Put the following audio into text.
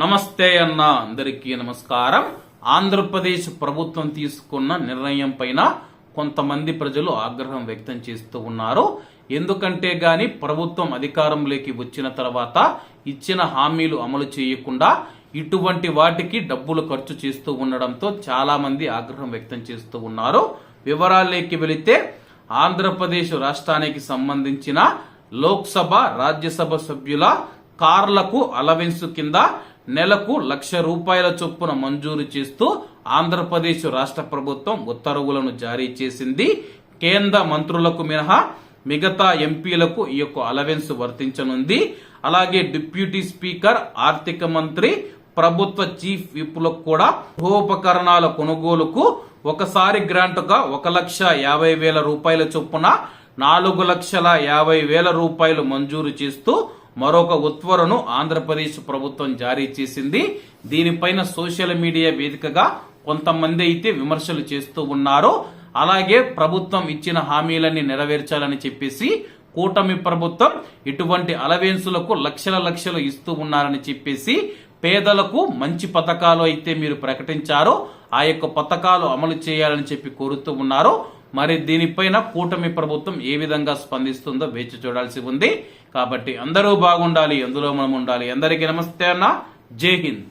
నమస్తే అన్న అందరికీ నమస్కారం. ఆంధ్రప్రదేశ్ ప్రభుత్వం తీసుకున్న నిర్ణయం పైన కొంతమంది ప్రజలు ఆగ్రహం వ్యక్తం చేస్తూ ఉన్నారు. ఎందుకంటే గాని ప్రభుత్వం అధికారంలోకి వచ్చిన తర్వాత ఇచ్చిన హామీలు అమలు చేయకుండా ఇటువంటి వాటికి డబ్బులు ఖర్చు చేస్తూ ఉండడంతో చాలా మంది ఆగ్రహం వ్యక్తం చేస్తూ ఉన్నారు. వివరాల్లోకి వెళితే ఆంధ్రప్రదేశ్ రాష్ట్రానికి సంబంధించిన లోక్సభ రాజ్యసభ సభ్యుల కార్లకు అలవెన్స్ కింద నెలకు లక్ష రూపాయల చొప్పున మంజూరు చేస్తూ ఆంధ్రప్రదేశ్ రాష్ట్ర ప్రభుత్వం ఉత్తర్వులను జారీ చేసింది. కేంద్ర మంత్రులకు మినహా మిగతా ఎంపీలకు ఈ యొక్క అలవెన్స్ వర్తించనుంది. అలాగే డిప్యూటీ స్పీకర్ ఆర్థిక మంత్రి ప్రభుత్వ చీఫ్ విప్లకు కూడా గృహోపకరణాల కొనుగోలుకు ఒకసారి గ్రాంట్గా ఒక లక్ష యాభై వేల రూపాయల చొప్పున నాలుగు లక్షల యాభై వేల రూపాయలు మంజూరు చేస్తూ మరొక ఉత్తర్వును ఆంధ్రప్రదేశ్ ప్రభుత్వం జారీ చేసింది. దీనిపైన సోషల్ మీడియా వేదికగా కొంతమంది అయితే విమర్శలు చేస్తూ ఉన్నారు. అలాగే ప్రభుత్వం ఇచ్చిన హామీలన్నీ నెరవేర్చాలని చెప్పేసి కూటమి ప్రభుత్వం ఇటువంటి అలవెన్సులకు లక్షల లక్షలు ఇస్తూ ఉన్నారని చెప్పేసి పేదలకు మంచి పథకాలు అయితే మీరు ప్రకటించారో. ఆ యొక్క పథకాలు అమలు చేయాలని చెప్పి కోరుతూ ఉన్నారు. మరి దీనిపైన కూటమి ప్రభుత్వం ఏ విధంగా స్పందిస్తుందో వేచి చూడాల్సి ఉంది. కాబట్టి అందరూ బాగుండాలి అందులో మనం ఉండాలి. అందరికీ నమస్తే అన్న. జై హింద్.